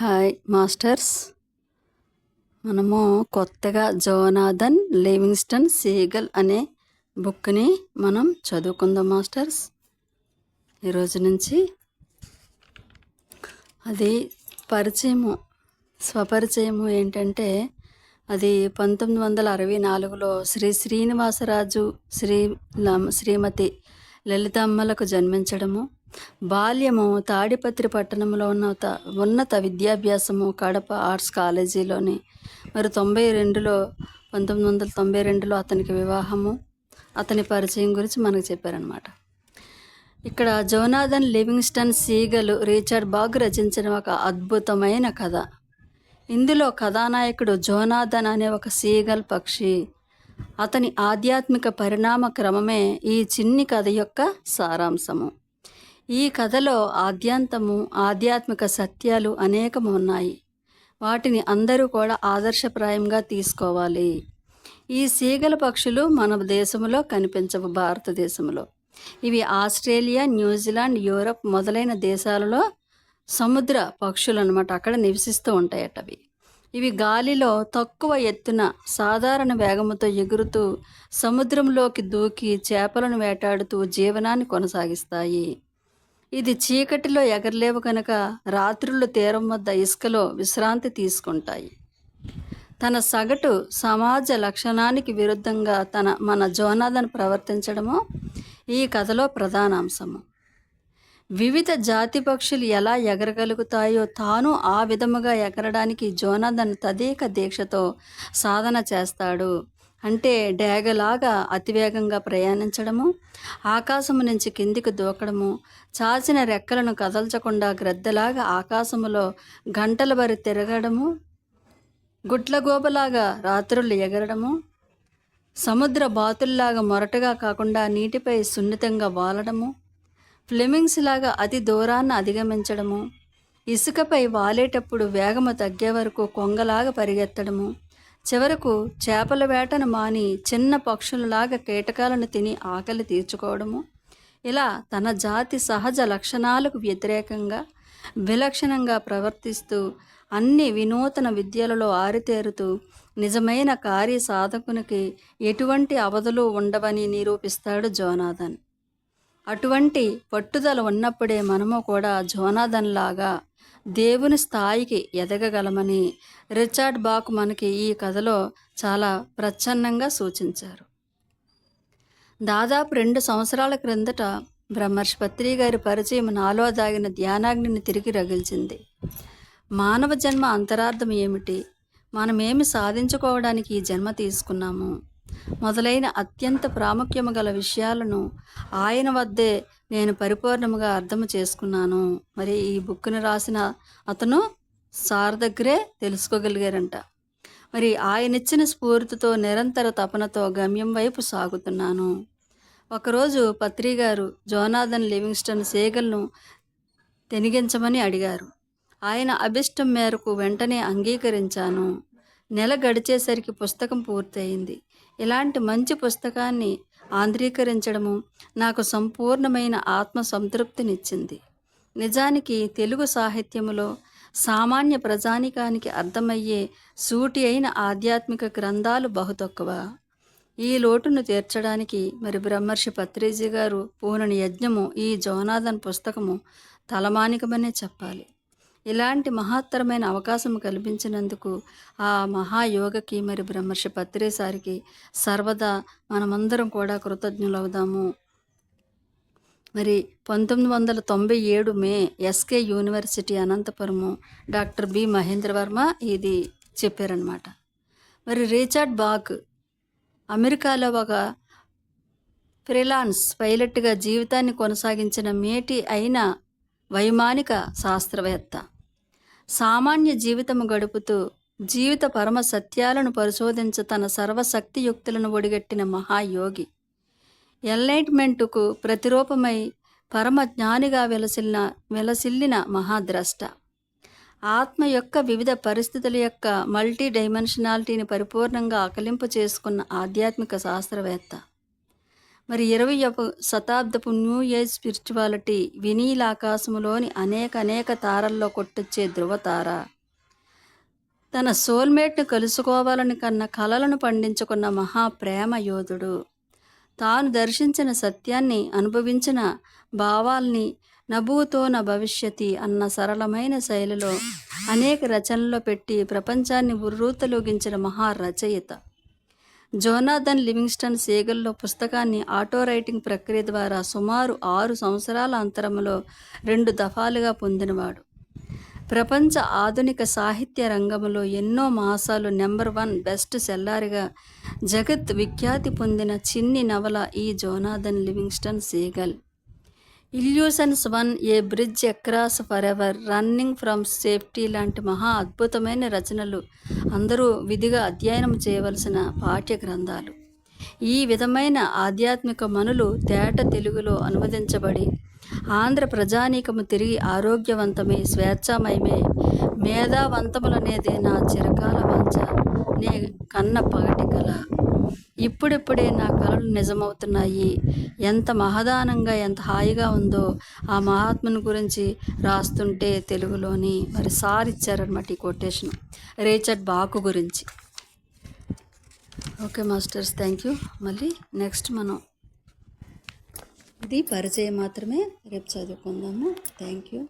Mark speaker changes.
Speaker 1: Hi masters. మనము కొత్తగా Jonathan Livingston seagull అనే బుక్ని మనం చదువుకుందాం మాస్టర్స్. ఈరోజు నుంచి అది పరిచయము స్వపరిచయము ఏంటంటే అది పంతొమ్మిది వందల అరవై నాలుగులో శ్రీ శ్రీనివాసరాజు శ్రీ శ్రీమతి లలితమ్మలకు జన్మించడము. బాల్యము తాడిపత్రి పట్టణంలో ఉన్న ఉన్నత విద్యాభ్యాసము కడప ఆర్ట్స్ కాలేజీలోని మరి తొంభై రెండులో పంతొమ్మిది వందల తొంభై రెండులో అతనికి వివాహము అతని పరిచయం గురించి మనకు చెప్పారనమాట ఇక్కడ Jonathan Livingston Seagull Richard Bach రచించిన ఒక అద్భుతమైన కథ. ఇందులో కథానాయకుడు జోనాథన్ అనే ఒక సీగల్ పక్షి అతని ఆధ్యాత్మిక పరిణామ క్రమమే ఈ చిన్ని కథ యొక్క సారాంశము. ఈ కథలో ఆద్యాంతము ఆధ్యాత్మిక సత్యాలు అనేకము ఉన్నాయి. వాటిని అందరూ కూడా ఆదర్శప్రాయంగా తీసుకోవాలి. ఈ సీగల పక్షులు మన దేశంలో కనిపించవు భారతదేశంలో ఇవి ఆస్ట్రేలియా న్యూజిలాండ్ యూరప్ మొదలైన దేశాలలో సముద్ర పక్షులు అనమాట అక్కడ నివసిస్తూ ఉంటాయట అవి. ఇవి గాలిలో తక్కువ ఎత్తున సాధారణ వేగముతో ఎగురుతూ సముద్రంలోకి దూకి చేపలను వేటాడుతూ జీవనాన్ని కొనసాగిస్తాయి. ఇది చీకటిలో ఎగరలేవు కనుక రాత్రులు తీరం వద్ద ఇసుకలో విశ్రాంతి తీసుకుంటాయి. తన సగటు సమాజ లక్షణానికి విరుద్ధంగా తన మన జోనాథన్ ప్రవర్తించడము ఈ కథలో ప్రధాన అంశము వివిధ జాతి పక్షులు ఎలా ఎగరగలుగుతాయో తాను ఆ విధముగా ఎగరడానికి జోనాథన్ తదేక దీక్షతో సాధన చేస్తాడు. అంటే డేగలాగా అతివేగంగా ప్రయాణించడము ఆకాశము నుంచి కిందికి దూకడము చాచిన రెక్కలను కదల్చకుండా గ్రద్దలాగా ఆకాశములో గంటల వరి తిరగడము గుడ్లగోబలాగా రాత్రులు ఎగరడము సముద్ర బాతుల్లాగా మొరటగా కాకుండా నీటిపై సున్నితంగా వాలడము ఫ్లెమింగ్స్ లాగా అతి దూరాన్ని అధిగమించడము ఇసుకపై వాలేటప్పుడు వేగము తగ్గే వరకు కొంగలాగా పరిగెత్తడము. చివరకు చేపల వేటను మాని చిన్న పక్షులలాగా కీటకాలను తిని ఆకలి తీర్చుకోవడము. ఇలా తన జాతి సహజ లక్షణాలకు వ్యతిరేకంగా విలక్షణంగా ప్రవర్తిస్తూ అన్ని వినూతన విద్యలలో ఆరితేరుతూ నిజమైన కార్య సాధకునికి ఎటువంటి అవధులు ఉండవని నిరూపిస్తాడు జోనాథన్. అటువంటి పట్టుదల ఉన్నప్పుడే మనము కూడా జోనాథన్ లాగా దేవుని స్థాయికి ఎదగగలమని రిచార్డ్ బాక్ మనకి ఈ కథలో చాలా ప్రచ్ఛన్నంగా సూచించారు. దాదాపు రెండు సంవత్సరాల క్రిందట బ్రహ్మర్షి పత్రి గారి పరిచయం నాలో దాగిన ధ్యానాగ్నిని తిరిగి రగిల్చింది. మానవ జన్మ అంతరార్థం ఏమిటి? మనమేమి సాధించుకోవడానికి ఈ జన్మ తీసుకున్నాము? మొదలైన అత్యంత ప్రాముఖ్యము గల విషయాలను ఆయన వద్దే నేను పరిపూర్ణముగా అర్థం చేసుకున్నాను. మరి ఈ బుక్ను రాసిన అతను సార్ దగ్గరే తెలుసుకోగలిగారంట. మరి ఆయనిచ్చిన స్ఫూర్తితో నిరంతర తపనతో గమ్యం వైపు సాగుతున్నాను. ఒకరోజు పత్రి గారు జోనాథన్ లివింగ్స్టన్ సేగల్ను తెనిగించమని అడిగారు. ఆయన అభిష్టం మేరకు వెంటనే అంగీకరించాను. నెల గడిచేసరికి పుస్తకం పూర్తయింది. ఇలాంటి మంచి పుస్తకాన్ని ఆంధ్రీకరించడము నాకు సంపూర్ణమైన ఆత్మ సంతృప్తినిచ్చింది నిజానికి తెలుగు సాహిత్యములో సామాన్య ప్రజానికానికి అర్థమయ్యే సూటి అయిన ఆధ్యాత్మిక గ్రంథాలు బహు తక్కువ. ఈ లోటును తీర్చడానికి మరి బ్రహ్మర్షి పత్రిజీ గారు పూనని యజ్ఞము ఈ జోనాథన్ పుస్తకము తలమానికమనే చెప్పాలి. ఇలాంటి మహత్తరమైన అవకాశం కల్పించినందుకు ఆ మహాయోగకి మరి బ్రహ్మర్షి పత్రేసారికి సర్వదా మనమందరం కూడా కృతజ్ఞులవుదాము. మరి పంతొమ్మిది వందల తొంభై ఏడు May SK university Anantapuramu doctor B Mahendra Varma ఇది చెప్పారనమాట మరి రిచర్డ్ బాగ్ అమెరికాలో ఒక ఫ్రీలాన్స్ పైలట్గా జీవితాన్ని కొనసాగించిన మేటి అయిన వైమానిక శాస్త్రవేత్త. సామాన్య జీవితము గడుపుతూ జీవిత పరమ సత్యాలను పరిశోధించ తన సర్వశక్తియుక్తులను ఒడిగట్టిన మహాయోగి. ఎన్లైట్మెంటుకు ప్రతిరూపమై పరమ జ్ఞానిగా వెలసిల్లిన వెలసిల్లిన మహాద్రష్ట. ఆత్మ యొక్క వివిధ పరిస్థితుల యొక్క మల్టీ డైమెన్షనాలిటీని పరిపూర్ణంగా ఆకలింపు చేసుకున్న ఆధ్యాత్మిక శాస్త్రవేత్త. మరి ఇరవయవ శతాబ్దపు న్యూ ఏజ్ స్పిరిచువాలిటీ వినీల ఆకాశంలోని అనేక అనేక తారల్లో కొట్టొచ్చే ధృవతార తన సోల్మేట్ను కలుసుకోవాలని కన్న కలలను పండించుకున్న మహా ప్రేమ యోధుడు. తాను దర్శించిన సత్యాన్ని అనుభవించిన భావాల్ని నభూతో నా భవిష్యతి అన్న సరళమైన శైలిలో అనేక రచనల్లో పెట్టి ప్రపంచాన్ని ఉర్రూతలోగించిన మహా రచయిత జోనాథన్ లివింగ్స్టన్ సేగల్లో పుస్తకాన్ని ఆటో రైటింగ్ ప్రక్రియ ద్వారా సుమారు ఆరు సంవత్సరాల అంతరంలో రెండు దఫాలుగా పొందినవాడు. ప్రపంచ ఆధునిక సాహిత్య రంగంలో ఎన్నో మాసాలు నెంబర్ వన్ బెస్ట్ సెల్లార్గా జగత్ విఖ్యాతి పొందిన చిన్ని నవల ఈ Jonathan Livingston Seagull. Illusions one a bridge across forever running from safety లాంటి మహా అద్భుతమైన రచనలు అందరూ విధిగా అధ్యయనం చేయవలసిన పాఠ్య గ్రంథాలు. ఈ విధమైన ఆధ్యాత్మిక మనులు తేట తెలుగులో అనువదించబడి ఆంధ్ర ప్రజానీకము తిరిగి ఆరోగ్యవంతమై స్వేచ్ఛామయమే మేధావంతములనేది నా చిరకాల వంచ నే కన్న పగటి కల. ఇప్పుడిప్పుడే నా కలలు నిజమవుతున్నాయి. ఎంత మహదానంగా ఎంత హాయిగా ఉందో ఆ మహాత్ముని గురించి రాస్తుంటే తెలుగులోని మరి సార్ ఇచ్చారనమాట ఈ కొటేషన్ రేచర్డ్ బాకు గురించి. Okay masters thank you. మళ్ళీ నెక్స్ట్ మనం ఇది పరిచయం మాత్రమే. రేపు చదువుకుందాము. Thank you.